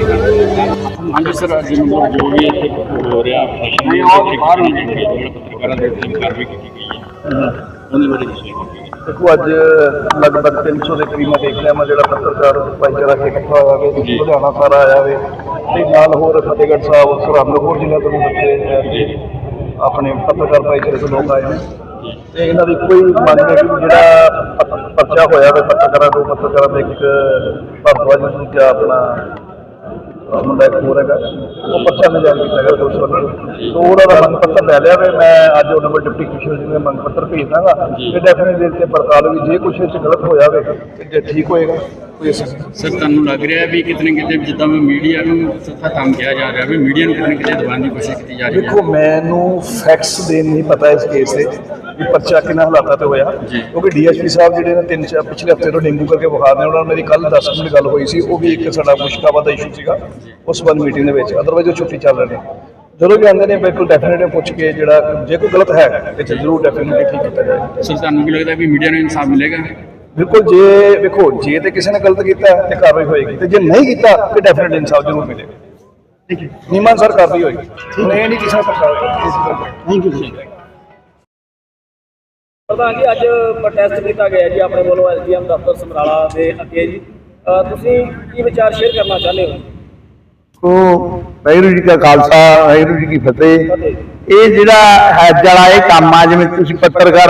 ਹਾਂਜੀ ਸਰ ਅੱਜ ਮਤਲਬ ਜੋ ਵੀ ਹੋ ਰਿਹਾ ਨਹੀਂ ਉਹ ਬਾਹਰ ਨਹੀਂ ਜਿਹੜਾ ਪੱਤਰਕਾਰਾਂ ਦੇ ਉੱਤੇ ਕਾਰਵਾਈ ਕੀਤੀ ਗਈ ਹੈ। ਉਹਦੇ ਬਾਰੇ ਦੇਖੋ ਅੱਜ ਲਗਭਗ 300 ਦੇ ਕਰੀਬ ਮੈਂ ਦੇਖ ਲਿਆ ਮੈਂ ਜਿਹੜਾ ਪੱਤਰਕਾਰ ਭਾਈਚਾਰਾ ਇਕੱਠਾ ਹੋਇਆ ਵੇ। ਲੁਧਿਆਣਾ ਸਾਰਾ ਆਇਆ ਵੇ ਤੇ ਨਾਲ ਹੋਰ ਫਤਿਹਗੜ੍ਹ ਸਾਹਿਬ ਸਰਹੰਦ ਹੋਰ ਜ਼ਿਲ੍ਹਾ ਤੋਂ ਵੀ ਬੱਚੇ। ਆਪਣੇ ਪੱਤਰਕਾਰ ਭਾਈਚਾਰੇ ਤੋਂ ਲੋਕ ਆਏ ਨੇ ਤੇ ਇਹਨਾਂ ਦੀ ਕੋਈ ਮੰਗ ਹੈ ਕਿ ਜਿਹੜਾ ਪਰਚਾ ਹੋਇਆ ਵੇ ਪੱਤਰਕਾਰਾਂ ਤੋਂ ਪੱਤਰਕਾਰਾਂ ਦੇ ਇੱਕ ਭਰਦਵਾਜ ਨੂੰ ਕਿਹਾ ਆਪਣਾ ਮੁੰਡਾ ਇੱਕ ਹੋਰ ਹੈਗਾ ਉਹ ਪਰਚਾ ਨਜਾਇਜ਼ ਕੀਤਾ ਗਿਆ ਦੋਸਤ ਵੱਲੋਂ ਤੋਂ ਉਹਨਾਂ ਦਾ ਮੰਗ ਪੱਤਰ ਲੈ ਲਿਆ ਵੇ ਮੈਂ ਅੱਜ ਉਹਨਾਂ ਨੂੰ ਡਿਪਟੀ ਕਮਿਸ਼ਨਰ ਜੀ ਨੂੰ ਮੰਗ ਪੱਤਰ ਭੇਜ ਦਾਂਗਾ ਤੇ ਡੈਫੀਨਿਟਲੀ ਤੇ ਪੜਤਾਲ ਵੀ ਜੇ ਕੁਛ ਇਹ 'ਚ ਗਲਤ ਹੋਇਆ ਵੇ ਤੇ। ਜੇ ਠੀਕ ਹੋਏਗਾ ਕੋਈ ਇਸ ਸਰ ਤੁਹਾਨੂੰ ਲੱਗ ਰਿਹਾ ਵੀ ਕਿਤੇ ਨਾ ਕਿਤੇ ਜਿੱਦਾਂ ਵੀ ਮੀਡੀਆ ਨੂੰ ਸੱਤਾ ਕੰਮ ਕਿਹਾ ਜਾ ਰਿਹਾ ਵੀ ਮੀਡੀਆ ਨੂੰ ਕਿਤੇ ਨਾ ਕਿਤੇ ਦਬਾਉਣ ਦੀ ਕੋਸ਼ਿਸ਼ ਕੀਤੀ ਜਾ ਰਹੀ ਹੈ। ਦੇਖੋ ਮੈਨੂੰ ਫੈਕਟਸ ਦੇ ਨਹੀਂ ਪਤਾ ਇਸ ਕੇਸ ਦੇ ਵੀ ਪਰਚਾ ਕਿੰਨਾ ਹਾਲਾਤਾਂ ਤੇ ਹੋਇਆ। ਕਿਉਂਕਿ ਡੀਐਸਪੀ ਸਾਹਿਬ ਜਿਹੜੇ ਨੇ ਤਿੰਨ ਚਾਰ ਪਿਛਲੇ ਹਫ਼ਤੇ ਤੋਂ ਡੇਂਗੂ ਕਰਕੇ ਬੁਖਾਰ ਨੇ ਉਹਨਾਂ ਨਾਲ ਮੇਰੀ ਕੱਲ 10 ਮਿੰਟ ਗੱਲ ਹੋਈ ਸੀ। ਉਹ ਵੀ ਇੱਕ ਸਾਡਾ ਮੁਸ਼ਕਾਬਾ ਦਾ ਇਸ਼ੂ ਸੀਗਾ ਉਸ ਬੰਦ ਮੀਟਿੰਗ ਦੇ ਵਿੱਚ। ਅਦਰਵਾਈਜ਼ ਉਹ ਛੁੱਟੀ ਚੱਲ ਰਹੇ ਨੇ ਜਦੋਂ ਵੀ ਆਉਂਦੇ ਨੇ ਬਿਲਕੁਲ ਡੈਫੀਨਿਟਲੀ ਪੁੱਛ ਕੇ ਜਿਹੜਾ ਜੇ ਕੋਈ ਗਲਤ ਹੈ ਤੇ ਜ਼ਰੂਰ ਡੈਫੀਨਿਟਲੀ ਠੀਕ ਕੀਤਾ ਜਾਏਗਾ। ਸਰ ਤੁਹਾਨੂੰ ਕੀ ਲੱਗਦਾ ਵੀ ਮੀਡੀਆ ਨੂੰ ਇਨਸਾਫ ਮਿਲੇਗਾ? ਬਿਲਕੁਲ ਜੇ ਵੇਖੋ ਜੇ ਤੇ ਕਿਸੇ ਨੇ ਗਲਤ ਕੀਤਾ ਹੈ, ਤੇ ਕਾਰਵਾਈ ਹੋਏਗੀ। ਤੇ ਜੇ ਨਹੀਂ ਕੀਤਾ ਤੇ ਡੈਫੀਨਿਟਲੀ ਇਨਸਾਫ ਜ਼ਰੂਰ ਮਿਲੇਗਾ। ਠੀਕ ਹੈ। ਨੀਮਨ ਸਰ ਕਾਰਵਾਈ ਹੋਏਗੀ। ਇਹ ਨਹੀਂ ਕਿਸੇ ਨੇ ਪਰਚਾ ਹੋਏਗਾ। ਥੈਂਕ ਯੂ ਪ੍ਰਧਾਨ ਜੀ ਅੱਜ ਪ੍ਰੋਟੈਸਟ ਕੀਤਾ ਗਿਆ ਜੀ ਆਪਣੇ ਵੱਲੋਂ ਐਸਡੀਐਮ ਦਫ਼ਤਰ ਸਮਰਾਲਾ ਦੇ ਅੱਗੇ ਜੀ। ਤੁਸੀਂ ਕੀ ਵਿਚਾਰ ਸ਼ੇਅਰ ਕਰਨਾ ਚਾਹੁੰਦੇ ਹੋ? ਉਹ ਵਾਹਿਗੁਰੂ ਜੀ ਕਾ ਖਾਲਸਾ ਵਾਹਿਗੁਰੂ ਜੀ ਕੀ ਫਤਿਹ। ਫਤਿਹ। ਇਹ ਜਿਹੜਾ ਹੈਜ ਵਾਲਾ ਇਹ ਕੰਮ ਆ ਜਿਵੇਂ ਤੁਸੀਂ ਪੱਤਰਕਾਰ